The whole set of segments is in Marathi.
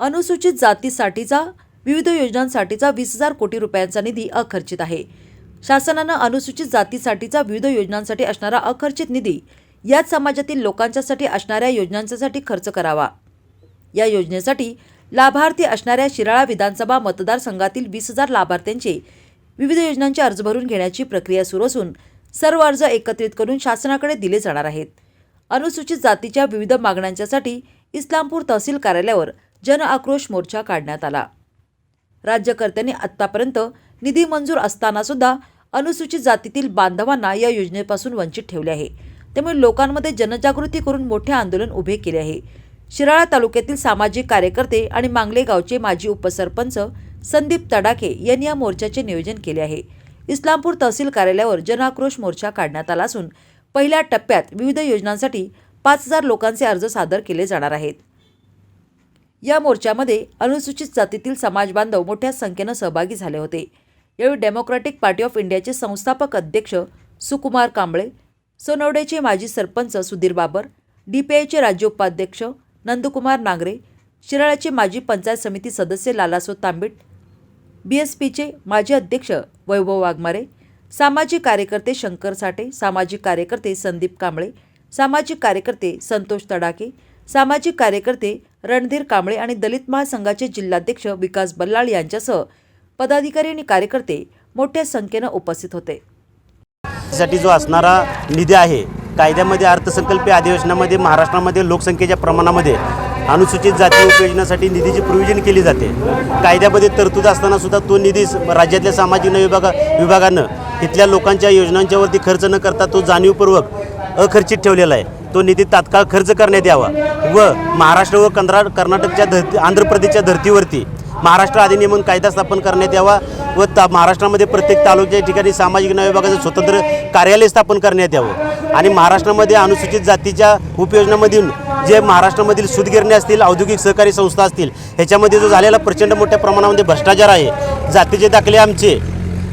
अनुसूचित जातीसाठीचा विविध योजनांसाठीचा वीस हजार कोटी रुपयांचा निधी अखर्चित आहे. शासनानं अनुसूचित जातीसाठीचा विविध योजनांसाठी असणारा अखर्चित निधी याच समाजातील लोकांच्यासाठी असणाऱ्या योजनांच्यासाठी खर्च करावा. या योजनेसाठी लाभार्थी असणाऱ्या शिराळा विधानसभा मतदारसंघातील वीस हजार लाभार्थ्यांचे विविध योजनांचे अर्ज भरून घेण्याची प्रक्रिया सुरू असून सर्व अर्ज एकत्रित करून शासनाकडे दिले जाणार आहेत. अनुसूचित जातीच्या विविध मागण्यांच्यासाठी इस्लामपूर तहसील कार्यालयावर जन आक्रोश मोर्चा काढण्यात आला. राज्यकर्त्यांनी आत्तापर्यंत निधी मंजूर असताना सुद्धा अनुसूचित जातीतील बांधवांना या योजनेपासून वंचित ठेवले आहे. त्यामुळे लोकांमध्ये जनजागृती करून मोठे आंदोलन उभे केले आहे. शिराळा तालुक्यातील सामाजिक कार्यकर्ते आणि मांगले गावचे माजी उपसरपंच संदीप तडाखे यांनी या मोर्चाचे नियोजन केले आहे. इस्लामपूर तहसील कार्यालयावर जनआक्रोश मोर्चा काढण्यात आला असून पहिल्या टप्प्यात विविध योजनांसाठी पाच हजार लोकांचे अर्ज सादर केले जाणार आहेत. या मोर्चामध्ये अनुसूचित जातीतील समाजबांधव मोठ्या संख्येनं सहभागी झाले होते. यावेळी डेमोक्रॅटिक पार्टी ऑफ इंडियाचे संस्थापक अध्यक्ष सुकुमार कांबळे सोनवडेचे माजी सरपंच सुधीर बाबर डीपीआयचे राज्य उपाध्यक्ष नंदकुमार नांगरे शिराळ्याचे माजी पंचायत समिती सदस्य लालासो तांबीट बी एस पीचे माजी अध्यक्ष वैभव वाघमारे सामाजिक कार्यकर्ते शंकर साठे सामाजिक कार्यकर्ते संदीप कांबळे सामाजिक कार्यकर्ते संतोष तडाके सामाजिक कार्यकर्ते रणधीर कांबळे आणि दलित महासंघाचे जिल्हाध्यक्ष विकास बल्लाळ यांच्यासह पदाधिकारी आणि कार्यकर्ते मोठ्या संख्येनं उपस्थित होते. साठी जो असणारा निधी आहे कायद्यामध्ये अर्थसंकल्पीय अधिवेशनामध्ये महाराष्ट्रामध्ये लोकसंख्येच्या प्रमाणामध्ये अनुसूचित जाती उपयोजनासाठी निधीची प्रोविजन केली जाते. कायद्यामध्ये तरतूद असताना सुद्धा तो निधी राज्यातल्या सामाजिक न्याय विभागा विभागानं इथल्या लोकांच्या योजनांच्यावरती खर्च न करता तो जाणीवपूर्वक अखर्चित ठेवलेला आहे. तो निधी तात्काळ खर्च करण्यात यावा व महाराष्ट्र व कंद्रा कर्नाटकच्या धर्ती आंध्र प्रदेशच्या धर्तीवरती महाराष्ट्र अधिनियमन कायदा स्थापन करण्यात यावा व ता महाराष्ट्रामध्ये प्रत्येक तालुक्याच्या ठिकाणी सामाजिक न्याय विभागाचं स्वतंत्र कार्यालय स्थापन करण्यात यावं. आणि महाराष्ट्रामध्ये अनुसूचित जातीच्या उपयोजनामधून जे महाराष्ट्रामधील सूतगिरण्या असतील औद्योगिक सहकारी संस्था असतील ह्याच्यामध्ये जो झालेला प्रचंड मोठ्या प्रमाणामध्ये भ्रष्टाचार आहे जातीचे दाखले आमचे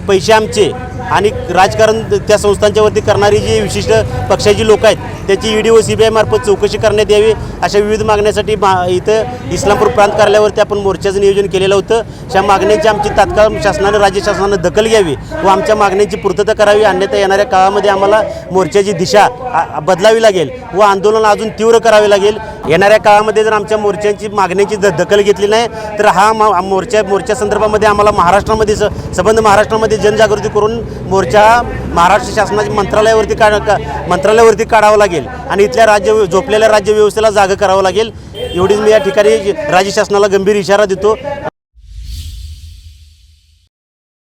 पैसे आमचे आणि राजकारण त्या संस्थांच्यावरती करणारी जी विशिष्ट पक्षाची लोक आहेत त्याची E D or C B I मार्फत चौकशी करण्यात यावी अशा विविध मागण्यासाठी मा इथं इस्लामपूर प्रांत कार्यालयावरती आपण मोर्चाचं नियोजन केलेलं होतं. अशा मागण्यांची आमची तात्काळ शासनानं राज्य शासनानं दखल घ्यावी व आमच्या मागण्यांची पूर्तता करावी. अन्यथा येणाऱ्या काळामध्ये आम्हाला मोर्चाची दिशा बदलावी लागेल व आंदोलन अजून तीव्र करावे लागेल. येणाऱ्या काळामध्ये जर आमच्या मोर्चांची मागण्याची दखल घेतली नाही तर हा मा- मोर्चा मोर्चा संदर्भामध्ये आम्हाला महाराष्ट्रामध्ये स संबंध महाराष्ट्रामध्ये जनजागृती करून मोर्चा महाराष्ट्र शासनाच्या मंत्रालयावरती काढ का मंत्रालयावरती काढावं लागेल. आणि इथल्या राज्य झोपलेल्या राज्य व्यवस्थेला जागा करावं लागेल. एवढीच मी या ठिकाणी राज्य शासनाला गंभीर इशारा देतो.